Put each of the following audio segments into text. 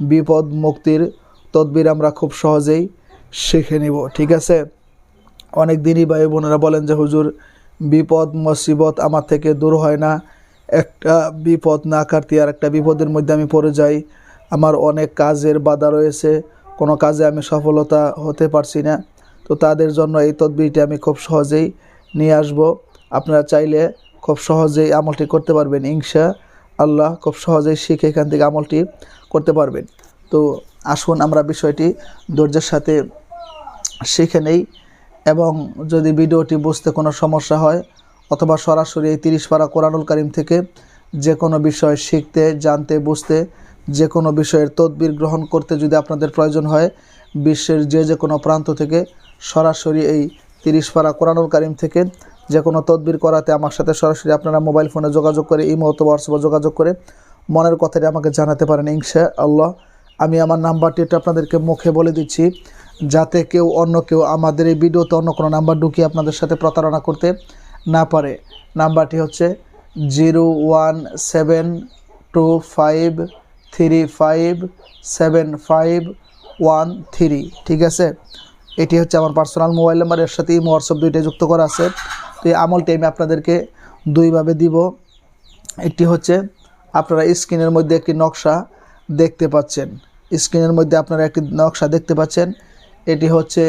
বিপদ মুক্তির তদবির আমরা খুব সহজেই শিখে নিব, ঠিক আছে? অনেক দিনই ভাই বোনেরা বলেন যে, হুজুর, বিপদ, মুসিবত আমার থেকে দূর হয় না। একটা বিপদ না কাটতে আর একটা বিপদের মধ্যে আমি পড়ে যাই। আমার অনেক কাজের বাধা রয়েছে। কোনো কাজে আমি সফলতা হতে পারছি না। তো তাদের জন্য এই তদবিরটি আমি খুব সহজেই নিয়ে আসব। আপনারা চাইলে খুব সহজেই আমলটি করতে পারবেন। ইনশা আল্লাহ খুব সহজেই শিখে এখান থেকে আমলটি করতে পারবেন। তো আসুন আমরা বিষয়টি ধৈর্যের সাথে শিখে নেই এবং যদি ভিডিওটি বুঝতে কোনো সমস্যা হয় অথবা সরাসরি এই তিরিশ পারা কোরআনুল কারিম থেকে যে কোনো বিষয় শিখতে, জানতে, বুঝতে, যে কোনো বিষয়ের তদবির গ্রহণ করতে যদি আপনাদের প্রয়োজন হয়, বিশ্বের যে যে কোনো প্রান্ত থেকে সরাসরি এই তিরিশ পারা কোরআনুল কারিম থেকে যে কোনো তদবির করাতে আমার সাথে সরাসরি আপনারা মোবাইল ফোনে যোগাযোগ করে, ইমো অথবা হোয়াটসঅ্যাপে যোগাযোগ করে মনের কথাটি আমাকে জানাতে পারেন ইনশা আল্লাহ। আমি আমার নাম্বারটি একটু আপনাদেরকে মুখে বলে দিচ্ছি, যাতে কেউ অন্য কেউ আমাদের এই ভিডিওতে অন্য কোনো নাম্বার ঢুকিয়ে আপনাদের সাথে প্রতারণা করতে না পারে। নাম্বারটি হচ্ছে zero one seven two five three five seven five one three, ঠিক আছে? এটি হচ্ছে আমার পার্সোনাল মোবাইল নাম্বার, এর সাথে ইমো, হোয়াটসঅ্যাপ দুইটাই যুক্ত করা আছে। তো এই আমলটি আমি আপনাদেরকে দুইভাবে দিব। একটি হচ্ছে আপনারা স্ক্রিনের মধ্যে একটি নকশা দেখতে পাচ্ছেন। স্ক্রিনের মধ্যে আপনারা একটি নকশা দেখতে পাচ্ছেন। এটি হচ্ছে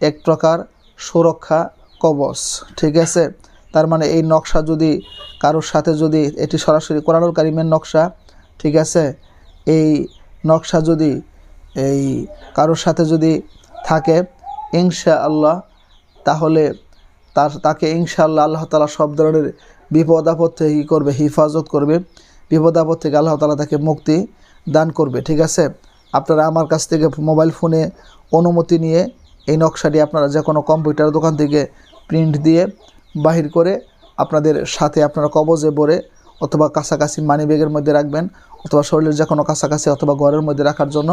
এক প্রকার সুরক্ষা কবচ, ঠিক আছে? তার মানে এই নকশা যদি কারোর সাথে যদি, এটি সরাসরি কোরআনুল কারিমের নকশা, ঠিক আছে? এই নকশা যদি, এই কারোর সাথে যদি থাকে ইনশা আল্লাহ তাহলে তার, তাকে ইনশাআল্লাহ আল্লাহ তালা সব ধরনের বিপদ আপদ থেকে কী করবে, হিফাজত করবে। বিপদ আপদ থেকে আল্লাহ তালা তাকে মুক্তি দান করবে, ঠিক আছে? আপনারা আমার কাছ থেকে মোবাইল ফোনে অনুমতি নিয়ে এই নকশাটি আপনারা যে কোনো কম্পিউটার দোকান থেকে প্রিন্ট দিয়ে বাহির করে আপনাদের সাথে আপনারা কবজে ভরে অথবা কাছাকাছি মানি ব্যাগের মধ্যে রাখবেন অথবা শরীরের যে কোনো কাছাকাছি অথবা ঘরের মধ্যে রাখার জন্য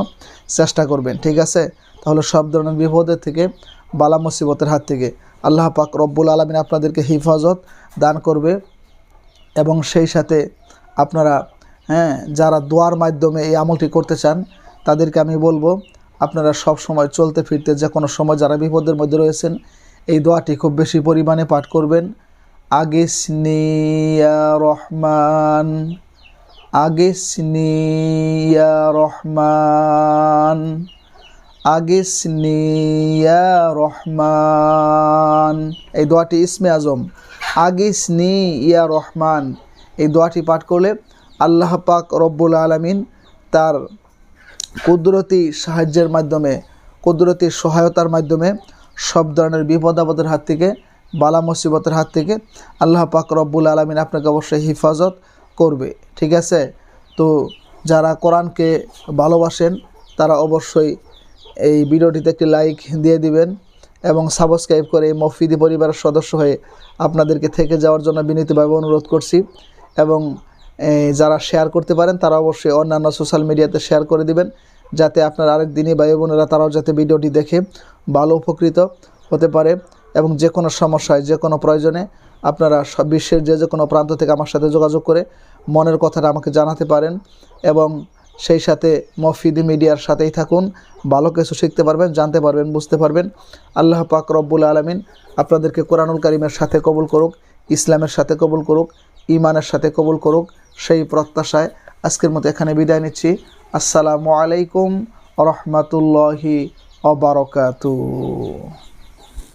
চেষ্টা করবেন, ঠিক আছে? তাহলে সব ধরনের বিপদের থেকে, বালা মুসিবতের হাত থেকে আল্লাহ পাক রব্বুল আলমিন আপনাদেরকে হিফাজত দান করবে এবং সেই সাথে আপনারা হ্যাঁ যারা দোয়ার মাধ্যমে এই আমলটি করতে চান, তাদেরকে আমি বলব, আপনারা সব সময় চলতে ফিরতে যে কোনো সময় যারা বিপদের মধ্যে রয়েছেন, এই দোয়াটি খুব বেশি পরিমাণে পাঠ করবেন। আগে স্নিয়া রহমান, আগে স্নিয়া রহমান, আগে স্নিয়া রহমান। এই দোয়াটি ইসমে আজম। আগে স্নি ইয়া রহমান। এই দোয়াটি পাঠ করলে আল্লাহ পাক রব্বুল আলমিন তার কুদরতি সাহায্যের মাধ্যমে, কুদরতি সহায়তার মাধ্যমে সব ধরনের বিপদ আপদের হাত থেকে, বালা মুসিবতের হাত থেকে আল্লাহ পাক রব্বুল আলমিন আপনাকে অবশ্যই হেফাজত করবে। ঠিক আছে? তো যারা কোরআনকে ভালোবাসেন, তারা অবশ্যই এই ভিডিওটিতে একটি লাইক দিয়ে দিবেন এবং সাবস্ক্রাইব করে মফিদি পরিবারের সদস্য হয়ে আপনাদেরকে থেকে যাওয়ার জন্য বিনীতভাবে অনুরোধ করছি। এবং যারা শেয়ার করতে পারেন, তারা অবশ্যই অন্যান্য সোশ্যাল মিডিয়াতে শেয়ার করে দিবেন, যাতে আপনার আরেক দিনই ভাই বোনেরা তারাও যাতে ভিডিওটি দেখে ভালো, উপকৃত হতে পারে এবং যে কোনো সমস্যায়, যে কোনো প্রয়োজনে আপনারা সব বিশ্বের যে যে কোনো প্রান্ত থেকে আমার সাথে যোগাযোগ করে মনের কথাটা আমাকে জানাতে পারেন এবং সেই সাথে মফিদি মিডিয়ার সাথেই থাকুন, ভালো কিছু শিখতে পারবেন, জানতে পারবেন, বুঝতে পারবেন। আল্লাহ পাক রব্বুল আলমিন আপনাদেরকে কোরআনুল করিমের সাথে কবুল করুক, ইসলামের সাথে কবুল করুক ইমানের সাথে কবুল করুক, সেই প্রত্যাশায় আজকের মতো এখানে বিদায় নিচ্ছি। আসসালামু আলাইকুম রহমতুল্লাহি অবরকাতু